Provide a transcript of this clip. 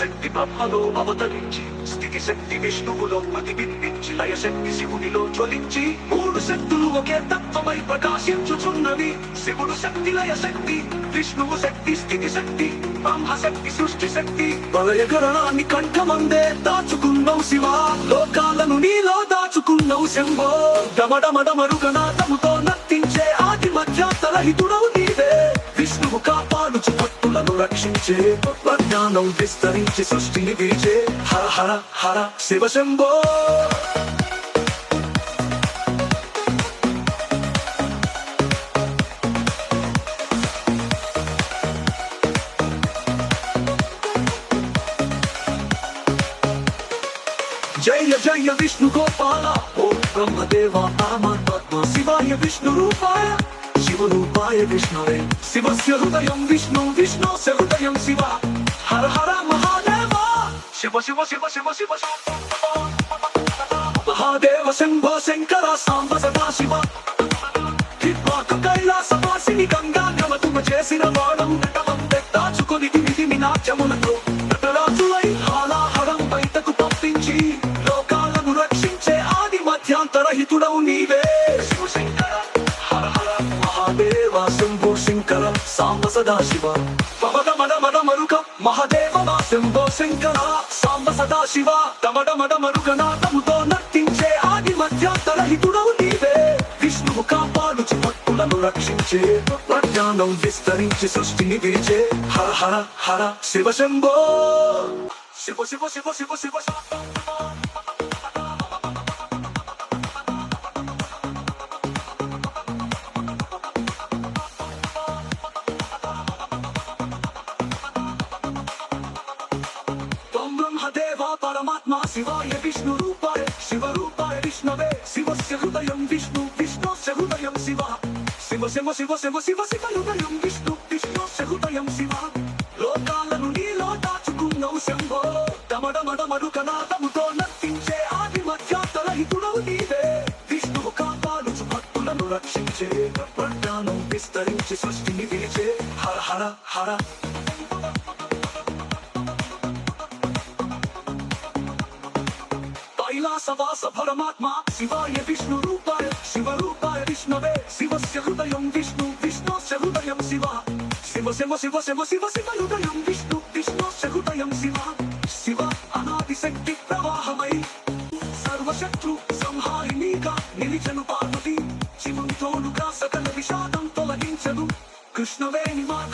శక్తి బ్రహ్మలో అవతరించి స్థితి శక్తి విష్ణువులో ప్రతిబింబించి లయ శక్తి శివునిలో జ్వలించి మూడు శక్తులు ఒకే తత్వమై ప్రకాశించుచున్నవి. శివుడు శక్తి లయ శక్తి విష్ణువు శక్తి స్థితి శక్తి బ్రహ్మ శక్తి సృష్టి శక్తి. ప్రళయకరణాన్ని కంఠమందే దాచుకున్నావు శివ. లోకాలను నీలో దాచుకున్నావు శంభో. డమడమడమరుగనాథముతో నర్తించే ఆది మధ్య తలహితుడవు భక్తులను రక్షించే జ్ఞానం విస్తరించి సృష్టిని విరిచే హర హర హర శివ శంభో. జయ జయ విష్ణు గోపాల. ఓ బ్రహ్మదేవ పరమాత్మ శివాయ విష్ణు రూపాయ. శివరూపాయ విష్ణువే. శివస్య హృదయం విష్ణు విష్ణు హృదయం శివ. హర హర మహాదేవ. శివ శివ శివ శివ శివ మహాదేవ శంభ శంకర సాంబ సదా శివ. కైలాస వాసిని గంగా గమతుమ చేసిన వాడం నటవం దాచుకొని దిమి నాట్యములతో నటరాజులై హాలాహలం బయటకు పంపించి లోకాలను రక్షించే ఆది మధ్యాంతరహితుడవు నీవే. శంకర సాంబ సదా శివ పవన మడ మడ మరుక మహాదేవ మా శంభో శంకర. సాంబ సదా శివ తమడ మడ మరుక నాటముతో నర్తించే ఆది మధ్యాంతర హితుడవు నీవే. విష్ణువు కాపాడుచు భక్తులను రక్షించే ప్రజ్ఞానం విస్తరించి సృష్టిని విరిచే. హర హర హర శివ శంభో. శివ శివ శివ శివ శివ శివ పరమాత్మ శివాయ విష్ణు రూపాయ శివ రూపాయ విష్ణవే శివస్య హృదయం విష్ణు విష్ణుస్య హృదయం శివ శివ శివ శివ శివ శివ శివ హృదయం విష్ణు విష్ణుస్య హృదయం శివ లోకాలను నీలో దాచుకున్నావు శంభో డమడమడమడు కనాదముతో నర్తించే ఆది మధ్యాంతర హితుడవు నీవే విష్ణువు కాపాడుచు భక్తులను రక్షించే ప్రజ్ఞానం విస్తరించి సృష్టిని విరిచే హర హర హర విలాసవాస పరమాత్మ శివాయ విష్ణు రూపాయ శివ రూపాయ విష్ణవే శివస్య హృదయం విష్ణు విష్ణోస్య హృదయం శివ శివ శివ శివ శివ శివ శివ హృదయం విష్ణు విష్ణోస్య హృదయం శివ శివ అనాది శక్తి ప్రవాహమై సర్వశత్రు సంహారిణీగా నిలిచను పార్వతి శివం తోడుగా సకల విషాదం తొలగించను కృష్ణవేణి మాట